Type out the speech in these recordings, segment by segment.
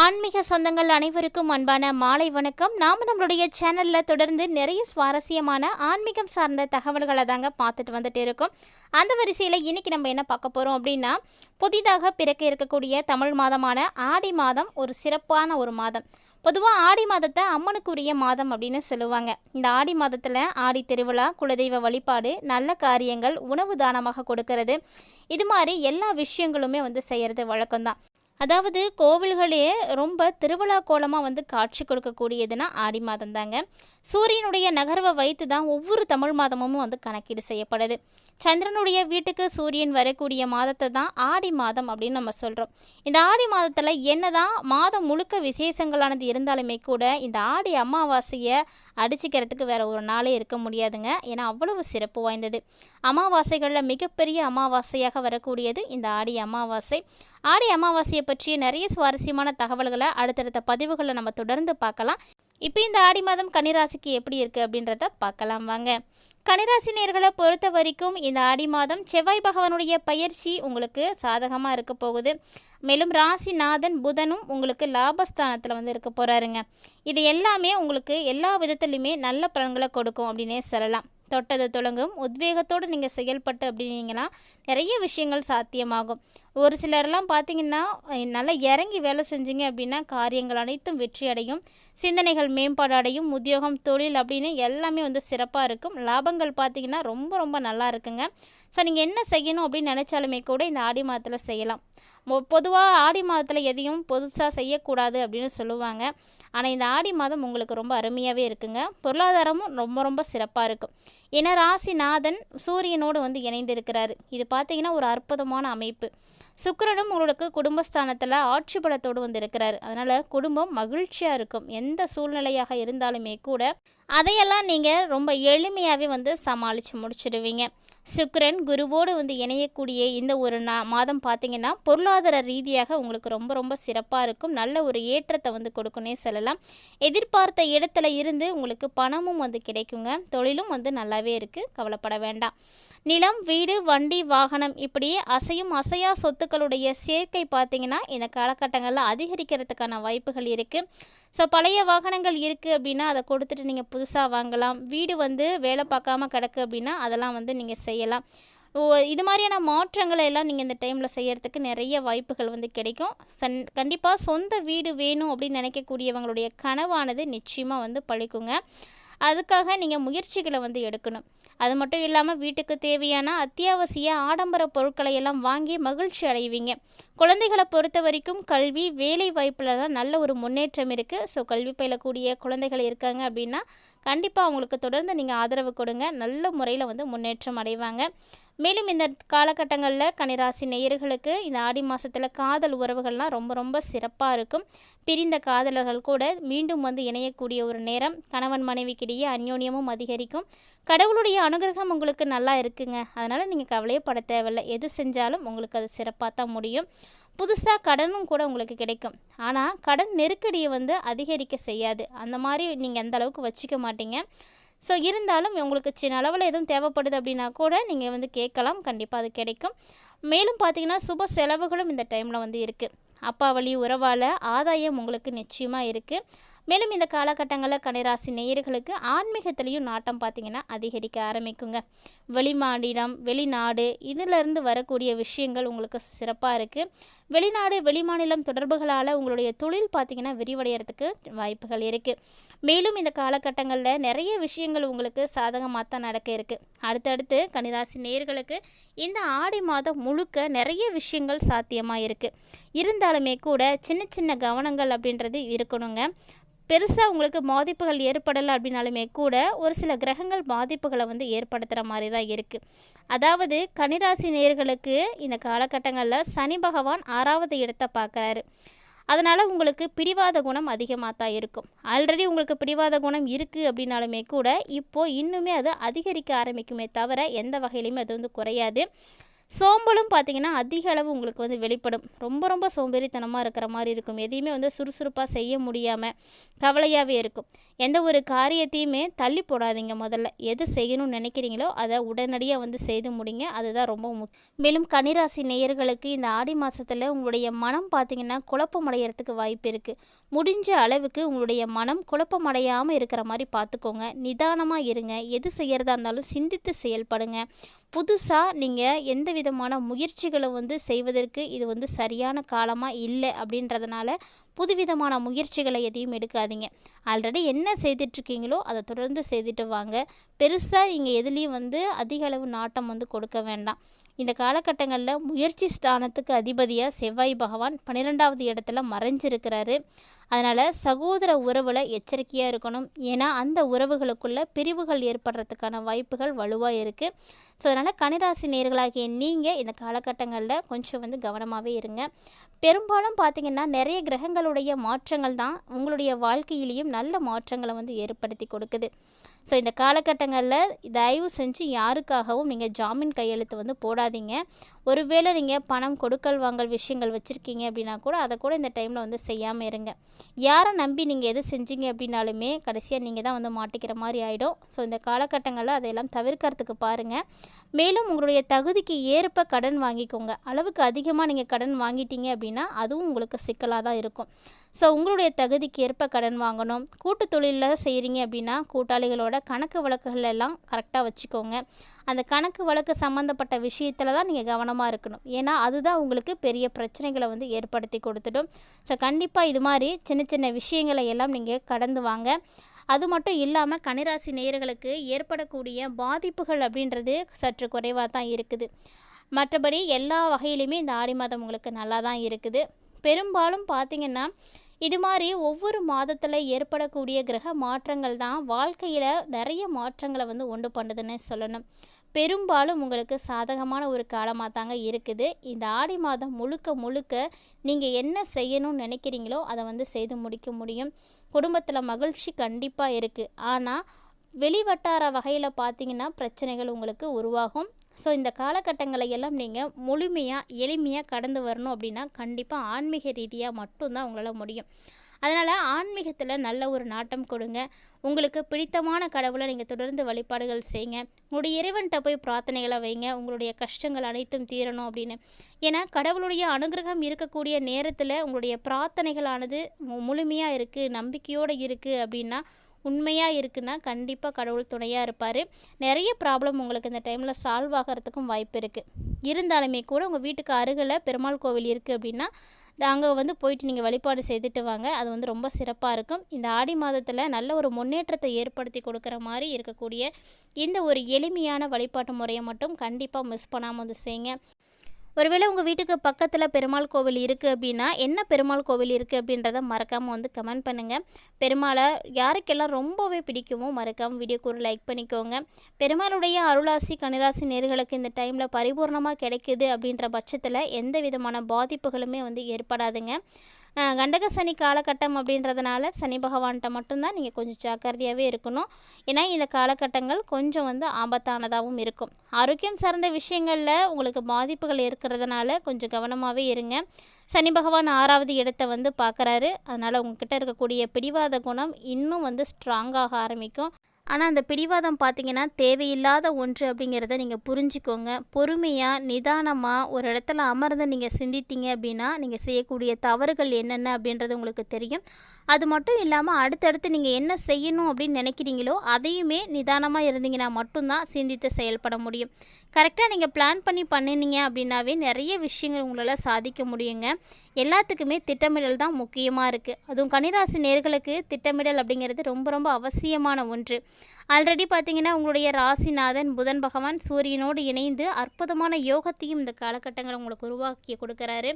ஆன்மீக சொந்தங்கள் அனைவருக்கும் அன்பான மாலை வணக்கம். நாம் நம்மளுடைய சேனலில் தொடர்ந்து நிறைய சுவாரஸ்யமான ஆன்மீகம் சார்ந்த தகவல்களை தாங்க பார்த்துட்டு வந்துட்டு இருக்கோம். அந்த வரிசையில் இன்றைக்கி நம்ம என்ன பார்க்க போகிறோம் அப்படின்னா புதிதாக பிறக்க இருக்கக்கூடிய தமிழ் மாதமான ஆடி மாதம் ஒரு சிறப்பான ஒரு மாதம். பொதுவாக ஆடி மாதத்தை அம்மனுக்குரிய மாதம் அப்படின்னு சொல்லுவாங்க. இந்த ஆடி மாதத்தில் ஆடி திருவிழா குலதெய்வ வழிபாடு நல்ல காரியங்கள் உணவு தானமாக கொடுக்கறது இது மாதிரி எல்லா விஷயங்களுமே வந்து செய்கிறது வழக்கம்தான். அதாவது கோவில்களே ரொம்ப திருவிழா கோலமாக வந்து காட்சி கொடுக்கக்கூடியதுன்னா ஆடி மாதம் தாங்க. சூரியனுடைய நகர்வை வைத்து தான் ஒவ்வொரு தமிழ் மாதமும் வந்து கணக்கீடு செய்யப்படுது. சந்திரனுடைய வீட்டுக்கு சூரியன் வரக்கூடிய மாதத்தை தான் ஆடி மாதம் அப்படின்னு நம்ம சொல்கிறோம் இந்த ஆடி மாதத்தில் என்னதான் மாதம் முழுக்க விசேஷங்களானது இருந்தாலுமே கூட இந்த ஆடி அமாவாசையை அடிச்சுக்கிறதுக்கு வேற ஒரு நாளே இருக்க முடியாதுங்க. ஏன்னா அவ்வளவு சிறப்பு வாய்ந்தது. அமாவாசைகளில் மிகப்பெரிய அமாவாசையாக வரக்கூடியது இந்த ஆடி அமாவாசை. ஆடி அமாவாசையை பற்றிய நிறைய சுவாரஸ்யமான தகவல்களை அடுத்தடுத்த பதிவுகளை நம்ம தொடர்ந்து பார்க்கலாம். இப்போ இந்த ஆடி மாதம் கன்னிராசிக்கு எப்படி இருக்குது அப்படின்றத பார்க்கலாம் வாங்க. கன்னிராசி நேர்களை பொறுத்த வரைக்கும் இந்த ஆடி மாதம் செவ்வாய் பகவானுடைய பயிற்சி உங்களுக்கு சாதகமாக இருக்க போகுது. மேலும் ராசிநாதன் புதனும் உங்களுக்கு லாபஸ்தானத்தில் வந்து இருக்க போகிறாருங்க இது எல்லாமே உங்களுக்கு எல்லா விதத்துலையுமே நல்ல பலன்களை கொடுக்கும் அப்படின்னே சொல்லலாம். தொட்டது தொடங்கும். உத்வேகத்தோடு நீங்கள் செயல்பட்டு அப்படின்னீங்கன்னா நிறைய விஷயங்கள் சாத்தியமாகும். ஒரு சிலர்லாம் பார்த்தீங்கன்னா நல்லா இறங்கி வேலை செஞ்சீங்க அப்படின்னா காரியங்கள் அனைத்தும் வெற்றி அடையும். சிந்தனைகள் மேம்பாடு அடையும். உத்தியோகம் தொழில் அப்படின்னு எல்லாமே வந்து சிறப்பாக இருக்கும். லாபங்கள் பார்த்தீங்கன்னா ரொம்ப ரொம்ப நல்லா இருக்குங்க. ஸோ நீங்கள் என்ன செய்யணும் அப்படின்னு நினச்சாலுமே கூட இந்த ஆடி மாதத்தில் செய்யலாம். பொதுவாக ஆடி மாதத்தில் எதையும் புதுசாக செய்யக்கூடாது அப்படின்னு சொல்லுவாங்க. ஆனால் இந்த ஆடி மாதம் உங்களுக்கு ரொம்ப அருமையாகவே இருக்குங்க. பொருளாதாரமும் ரொம்ப ரொம்ப சிறப்பாக இருக்கும். ஏன்னா ராசிநாதன் சூரியனோடு வந்து இணைந்திருக்கிறார். இது பார்த்தீங்கன்னா ஒரு அற்புதமான அமைப்பு. சுக்கிரனும் உங்களுக்கு குடும்பஸ்தானத்தில் ஆட்சி பலத்தோடு வந்து அதனால் குடும்பம் மகிழ்ச்சியாக இருக்கும். எந்த சூழ்நிலையாக இருந்தாலுமே கூட அதையெல்லாம் நீங்கள் ரொம்ப எளிமையாகவே வந்து சமாளித்து முடிச்சிடுவீங்க. சுக்ரன் குருவோடு வந்து இணையக்கூடிய இந்த ஒரு நா மாதம் பார்த்தீங்கன்னா பொருளாதார ரீதியாக உங்களுக்கு ரொம்ப ரொம்ப சிறப்பாக இருக்கும். நல்ல ஒரு ஏற்றத்தை வந்து கொடுக்குன்னே சொல்லலாம். எதிர்பார்த்த இடத்துல இருந்து உங்களுக்கு பணமும் வந்து கிடைக்குங்க. தொழிலும் வந்து நல்லாவே இருக்குது கவலைப்பட வேண்டாம். நிலம் வீடு வண்டி வாகனம் இப்படியே அசையும் அசையா சொத்துக்களுடைய சேர்க்கை பார்த்திங்கன்னா இந்த காலகட்டங்களில் அதிகரிக்கிறதுக்கான வாய்ப்புகள் இருக்குது ஸோ பழைய வாகனங்கள் இருக்குது அப்படின்னா அதை கொடுத்துட்டு நீங்கள் புதுசாக வாங்கலாம். வீடு வந்து வேலை பார்க்காம கிடக்கு அப்படின்னா அதெல்லாம் வந்து நீங்கள் செய்யலாம். ஓ இது மாதிரியான மாற்றங்களை எல்லாம் நீங்கள் இந்த டைமில் செய்கிறதுக்கு நிறைய வாய்ப்புகள் வந்து கிடைக்கும். சன் கண்டிப்பாக சொந்த வீடு வேணும் அப்படின்னு நினைக்கக்கூடியவங்களுடைய கனவானது நிச்சயமாக வந்து பழிக்குங்க. அதுக்காக நீங்கள் முயற்சிகளை வந்து எடுக்கணும். அது மட்டும் இல்லாமல் வீட்டுக்கு தேவையான அத்தியாவசிய ஆடம்பர பொருட்களை எல்லாம் வாங்கி மகிழ்ச்சி அடைவீங்க. குழந்தைகளை பொறுத்த வரைக்கும் கல்வி வேலை வாய்ப்புலலாம் நல்ல ஒரு முன்னேற்றம் இருக்குது ஸோ கல்வி பயிலக்கூடிய குழந்தைகள் இருக்காங்க அப்படின்னா கண்டிப்பாக அவங்களுக்கு தொடர்ந்து நீங்கள் ஆதரவு கொடுங்க. நல்ல முறையில் வந்து முன்னேற்றம் அடைவாங்க. மேலும் இந்த காலகட்டங்களில் கனிராசி நேயர்களுக்கு இந்த ஆடி மாதத்தில் காதல் உறவுகள்லாம் ரொம்ப ரொம்ப சிறப்பாக இருக்கும். பிரிந்த காதலர்கள் கூட மீண்டும் வந்து இணையக்கூடிய ஒரு நேரம். கணவன் மனைவிக்கிடையே அந்யோன்யமும் அதிகரிக்கும். கடவுளுடைய அனுகிரகம் உங்களுக்கு நல்லா இருக்குங்க. அதனால் நீங்கள் கவலையே பட தேவையில்லை. எது செஞ்சாலும் உங்களுக்கு அது சிறப்பாக தான் முடியும். புதுசாக கடனும் கூட உங்களுக்கு கிடைக்கும். ஆனால் கடன் நெருக்கடியை வந்து அதிகரிக்க செய்யாது. அந்த மாதிரி நீங்கள் எந்த அளவுக்கு வச்சுக்க மாட்டீங்க. ஸோ இருந்தாலும் உங்களுக்கு சின்ன அளவில் எதுவும் தேவைப்படுது அப்படின்னா கூட நீங்கள் வந்து கேட்கலாம். கண்டிப்பாக அது கிடைக்கும். மேலும் பார்த்தீங்கன்னா சுப செலவுகளும் இந்த டைமில் வந்து இருக்குது அப்பா வழி உறவால் ஆதாயம் உங்களுக்கு நிச்சயமாக இருக்குது மேலும் இந்த காலகட்டங்களில் கனிராசி நேயர்களுக்கு ஆன்மீகத்திலையும் நாட்டம் பார்த்திங்கன்னா அதிகரிக்க ஆரம்பிக்குங்க. வெளிமாநிலம் வெளிநாடு இதிலிருந்து வரக்கூடிய விஷயங்கள் உங்களுக்கு சிறப்பாக இருக்குது வெளிநாடு வெளிமாநிலம் தொடர்புகளால் உங்களுடைய தொழில் பார்த்திங்கன்னா விரிவடைகிறதுக்கு வாய்ப்புகள் இருக்குது மேலும் இந்த காலகட்டங்களில் நிறைய விஷயங்கள் உங்களுக்கு சாதகமாக தான் நடக்க இருக்குது அடுத்தடுத்து கனிராசி நேர்களுக்கு இந்த ஆடி மாதம் முழுக்க நிறைய விஷயங்கள் சாத்தியமாக இருக்குது இருந்தாலுமே கூட சின்ன சின்ன கவனங்கள் அப்படின்றது இருக்கணுங்க. பெருசாக உங்களுக்கு பாதிப்புகள் ஏற்படலை அப்படின்னாலுமே கூட ஒரு சில கிரகங்கள் பாதிப்புகளை வந்து ஏற்படுத்துகிற மாதிரி தான் இருக்குது அதாவது கனிராசி நேர்களுக்கு இந்த காலகட்டங்களில் சனி பகவான் ஆறாவது இடத்தை பார்க்குறாரு அதனால் உங்களுக்கு பிடிவாத குணம் அதிகமாக தான் இருக்கும். ஆல்ரெடி உங்களுக்கு பிடிவாத குணம் இருக்குது அப்படின்னாலுமே கூட இப்போது இன்னுமே அது அதிகரிக்க ஆரம்பிக்குமே தவிர எந்த வகையிலையுமே அது வந்து குறையாது. சோம்பலும் பார்த்தீங்கன்னா அதிக அளவு உங்களுக்கு வந்து வெளிப்படும். ரொம்ப ரொம்ப சோம்பேறித்தனமாக இருக்கிற மாதிரி இருக்கும். எதையுமே வந்து சுறுசுறுப்பாக செய்ய முடியாமல் கவலையாகவே இருக்கும். எந்த ஒரு காரியத்தையுமே தள்ளி போடாதீங்க முதல்ல. எது செய்யணும்னு நினைக்கிறீங்களோ அதை உடனடியாக வந்து செய்து முடிங்க. அதுதான் ரொம்ப முக் மேலும் கனிராசி நேயர்களுக்கு இந்த ஆடி மாதத்தில் உங்களுடைய மனம் பார்த்தீங்கன்னா குழப்பமடைகிறதுக்கு வாய்ப்பு இருக்குது முடிஞ்ச அளவுக்கு உங்களுடைய மனம் குழப்பமடையாமல் இருக்கிற மாதிரி பார்த்துக்கோங்க. நிதானமாக இருங்க. எது செய்கிறதா இருந்தாலும் சிந்தித்து செயல்படுங்க. புதுசாக நீங்கள் எந்த விதமான முயற்சிகளை வந்து செய்வதற்கு இது வந்து சரியான காலமாக இல்லை அப்படின்றதுனால புதுவிதமான முயற்சிகளை எதையும் எடுக்காதீங்க. ஆல்ரெடி என்ன செய்துட்ருக்கீங்களோ அதை தொடர்ந்து செய்துட்டு வாங்க. பெருசாக நீங்கள் எதுலேயும் வந்து அதிக அளவு நாட்டம் வந்து கொடுக்க வேண்டாம். இந்த காலகட்டங்களில் முயற்சி ஸ்தானத்துக்கு அதிபதியாக செவ்வாய் பகவான் பன்னிரெண்டாவது இடத்துல மறைஞ்சிருக்கிறாரு. அதனால் சகோதர உறவில் எச்சரிக்கையாக இருக்கணும். ஏன்னா அந்த உறவுகளுக்குள்ள பிரிவுகள் ஏற்படுறதுக்கான வாய்ப்புகள் வலுவாக இருக்குது ஸோ அதனால் கனிராசி நேர்களாகிய நீங்கள் இந்த காலகட்டங்களில் கொஞ்சம் வந்து கவனமாகவே இருங்க. பெரும்பாலும் பார்த்திங்கன்னா நிறைய கிரகங்கள் கிரகங்களுடைய மாற்றங்கள் தான் உங்களுடைய வாழ்க்கையிலையும் நல்ல மாற்றங்களை வந்து ஏற்படுத்தி கொடுக்குது. ஸோ இந்த காலகட்டங்களில் தயவு செஞ்சு யாருக்காகவும் நீங்கள் ஜாமீன் கையெழுத்து வந்து போடாதீங்க. ஒருவேளை நீங்கள் பணம் கொடுக்கல் வாங்கல் விஷயங்கள் வச்சுருக்கீங்க அப்படின்னா கூட அதை கூட இந்த டைமில் வந்து செய்யாமல் இருங்க. யாரை நம்பி நீங்கள் எது செஞ்சீங்க அப்படின்னாலுமே கடைசியாக நீங்கள் தான் வந்து மாட்டிக்கிற மாதிரி ஆகிடும் ஸோ இந்த காலகட்டங்களில் அதையெல்லாம் தவிர்க்கிறதுக்கு பாருங்கள் மேலும் உங்களுடைய தகுதிக்கு ஏற்ப கடன் வாங்கிக்கோங்க. அளவுக்கு அதிகமாக நீங்கள் கடன் வாங்கிட்டீங்க அப்படின்னா அதுவும் உங்களுக்கு சிக்கலாக தான் இருக்கும். ஸோ உங்களுடைய தகுதிக்கு ஏற்ப கடன் வாங்கணும். கூட்டு தொழிலில் செய்கிறீங்க அப்படின்னா கூட்டாளிகளோட கணக்கு வழக்குகள் எல்லாம் கரெக்டாக வச்சுக்கோங்க. அந்த கணக்கு வழக்கு சம்மந்தப்பட்ட விஷயத்தில் தான் நீங்கள் கவனமாக இருக்கணும். ஏன்னா அதுதான் உங்களுக்கு பெரிய பிரச்சனைகளை வந்து ஏற்படுத்தி கொடுத்துடும். ஸோ கண்டிப்பாக இது மாதிரி சின்ன சின்ன விஷயங்களை எல்லாம் நீங்கள் கடந்து வாங்க. அது மட்டும் இல்லாமல் கனிராசி நேயர்களுக்கு ஏற்படக்கூடிய பாதிப்புகள் அப்படின்றது சற்று குறைவாக தான் இருக்குது. மற்றபடி எல்லா வகையிலுமே இந்த ஆடி மாதம் உங்களுக்கு நல்லா தான் இருக்குது. பெரும்பாலும் பார்த்திங்கன்னா இது மாதிரி ஒவ்வொரு மாதத்தில் ஏற்படக்கூடிய கிரக மாற்றங்கள் தான் வாழ்க்கையில் நிறைய மாற்றங்களை வந்து உண்டு பண்ணுதுன்னு சொல்லணும். பெரும்பாலும் உங்களுக்கு சாதகமான ஒரு காலமாக தாங்க இருக்குது. இந்த ஆடி மாதம் முழுக்க முழுக்க நீங்கள் என்ன செய்யணும்னு நினைக்கிறீங்களோ அதை வந்து செய்து முடிக்க முடியும். குடும்பத்தில் மகிழ்ச்சி கண்டிப்பாக இருக்குது ஆனால் வெளிவட்டார வகையில் பார்த்தீங்கன்னா பிரச்சனைகள் உங்களுக்கு உருவாகும். ஸோ இந்த காலகட்டங்களை எல்லாம் நீங்கள் முழுமையாக எளிமையாக கடந்து வரணும் அப்படின்னா கண்டிப்பாக ஆன்மீக ரீதியாக மட்டும்தான் உங்களால் முடியும். அதனால் ஆன்மீகத்தில் நல்ல ஒரு நாட்டம் கொடுங்க. உங்களுக்கு பிடித்தமான கடவுளை நீங்கள் தொடர்ந்து வழிபாடுகள் செய்யுங்க உங்களுடைய இறைவன்கிட்ட போய் பிரார்த்தனைகளை வைங்க. உங்களுடைய கஷ்டங்கள் அனைத்தும் தீரணும் அப்படின்னு. ஏன்னா கடவுளுடைய அனுகிரகம் இருக்கக்கூடிய நேரத்தில் உங்களுடைய பிரார்த்தனைகளானது முழுமையாக இருக்குது நம்பிக்கையோடு இருக்குது அப்படின்னா உண்மையாக இருக்குன்னா கண்டிப்பாக கடவுள் துணையாக இருப்பார். நிறைய ப்ராப்ளம் உங்களுக்கு இந்த டைமில் சால்வ் ஆகிறதுக்கும் வாய்ப்பு இருக்குது இருந்தாலுமே கூட உங்கள் வீட்டுக்கு அருகில் பெருமாள் கோவில் இருக்குது அப்படின்னா அங்கே வந்து போயிட்டு நீங்கள் வழிபாடு செய்துட்டு வாங்க. அது வந்து ரொம்ப சிறப்பாக இருக்கும். இந்த ஆடி மாதத்தில் நல்ல ஒரு முன்னேற்றத்தை ஏற்படுத்தி கொடுக்குற மாதிரி இருக்கக்கூடிய இந்த ஒரு எளிமையான வழிபாட்டு முறையை மட்டும் கண்டிப்பாக மிஸ் பண்ணாமல் வந்து செய்யுங்க ஒருவேளை உங்கள் வீட்டுக்கு பக்கத்தில் பெருமாள் கோவில் இருக்குது அப்படின்னா என்ன பெருமாள் கோவில் இருக்குது அப்படின்றத மறக்காமல் வந்து கமெண்ட் பண்ணுங்கள் பெருமாளை யாருக்கெல்லாம் ரொம்பவே பிடிக்குமோ மறக்காமல் வீடியோக்கு ஒரு லைக் பண்ணிக்கோங்க. பெருமாளுடைய அருளாசி கனிராசி நேர்களுக்கு இந்த டைமில் பரிபூர்ணமாக கிடைக்குது அப்படின்ற பட்சத்தில் எந்த விதமான பாதிப்புகளுமே வந்து ஏற்படாதுங்க. கண்டக சனி காலகட்டம் அப்படின்றதுனால சனி பகவான்கிட்ட மட்டும்தான் நீங்கள் கொஞ்சம் ஜாக்கிரதையாகவே இருக்கணும். ஏன்னா இந்த காலகட்டங்கள் கொஞ்சம் வந்து ஆபத்தானதாகவும் இருக்கும். ஆரோக்கியம் சார்ந்த விஷயங்களில் உங்களுக்கு பாதிப்புகள் இருக்கிறதுனால கொஞ்சம் கவனமாகவே இருங்க. சனி பகவான் ஆறாவது இடத்தை வந்து பார்க்குறாரு. அதனால் உங்ககிட்ட இருக்கக்கூடிய பிடிவாத குணம் இன்னும் வந்து ஸ்ட்ராங்காக ஆரம்பிக்கும். ஆனால் அந்த பிடிவாதம் பார்த்தீங்கன்னா தேவையில்லாத ஒன்று அப்படிங்கிறத நீங்கள் புரிஞ்சுக்கோங்க. பொறுமையாக நிதானமாக ஒரு இடத்துல அமர்ந்து நீங்கள் சிந்தித்தீங்க அப்படின்னா நீங்கள் செய்யக்கூடிய தவறுகள் என்னென்ன அப்படின்றது உங்களுக்கு தெரியும். அது மட்டும் இல்லாமல் அடுத்தடுத்து நீங்கள் என்ன செய்யணும் அப்படின்னு நினைக்கிறீங்களோ அதையுமே நிதானமாக இருந்தீங்கன்னா மட்டும்தான் சிந்தித்து செயல்பட முடியும். கரெக்டாக நீங்கள் பிளான் பண்ணி பண்ணினீங்க அப்படின்னாவே நிறைய விஷயங்கள் உங்களால் சாதிக்க முடியுங்க. எல்லாத்துக்குமே திட்டமிடல் தான் முக்கியமாக இருக்குது அதுவும் கன்னிராசி நேர்களுக்கு திட்டமிடல் அப்படிங்கிறது ரொம்ப ரொம்ப அவசியமான ஒன்று. ஆல்ரெடி பார்த்தீங்கன்னா உங்களுடைய ராசிநாதன் புதன் பகவான் சூரியனோடு இணைந்து அற்புதமான யோகத்தையும் இந்த காலகட்டங்கள் உங்களுக்கு உருவாக்கி கொடுக்குறாரு.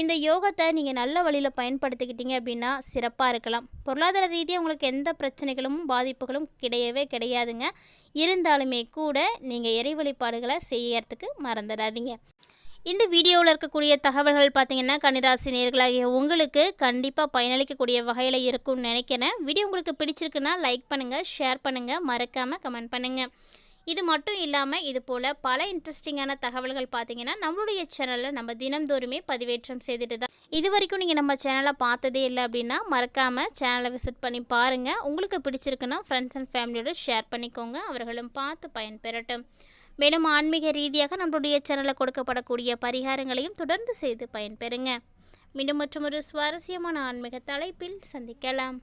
இந்த யோகத்தை நீங்கள் நல்ல வழியில் பயன்படுத்திக்கிட்டீங்க அப்படின்னா சிறப்பாக இருக்கலாம். பொருளாதார ரீதியாக உங்களுக்கு எந்த பிரச்சனைகளும் பாதிப்புகளும் கிடையவே கிடையாதுங்க. இருந்தாலுமே கூட நீங்கள் இறை வழிபாடுகளை செய்யறதுக்கு மறந்துடாதீங்க. இந்த வீடியோவில் இருக்கக்கூடிய தகவல்கள் பார்த்தீங்கன்னா கன்னிராசி நேர்களாகிய உங்களுக்கு கண்டிப்பாக பயனளிக்கக்கூடிய வகையில் இருக்கும்னு நினைக்கிறேன். வீடியோ உங்களுக்கு பிடிச்சிருக்குன்னா லைக் பண்ணுங்கள் ஷேர் பண்ணுங்கள் மறக்காமல் கமெண்ட் பண்ணுங்கள் இது மட்டும் இல்லாமல் இது போல் பல இன்ட்ரெஸ்டிங்கான தகவல்கள் பார்த்தீங்கன்னா நம்மளுடைய சேனலில் நம்ம தினம்தோறுமே பதிவேற்றம் செய்துட்டு தான் இது வரைக்கும் நீங்கள் நம்ம சேனலை பார்த்ததே இல்லை அப்படின்னா மறக்காமல் சேனலை விசிட் பண்ணி பாருங்கள் உங்களுக்கு பிடிச்சிருக்குன்னா ஃப்ரெண்ட்ஸ் அண்ட் ஃபேமிலியோட ஷேர் பண்ணிக்கோங்க. அவர்களும் பார்த்து பயன்பெறட்டும். மேலும் ஆன்மீக ரீதியாக நம்மளுடைய சேனலில் கொடுக்கப்படக்கூடிய பரிகாரங்களையும் தொடர்ந்து செய்து பயன்பெறுங்க. மீண்டும் மற்றும் ஒரு சுவாரஸ்யமான ஆன்மீக தலைப்பில் சந்திக்கலாம்.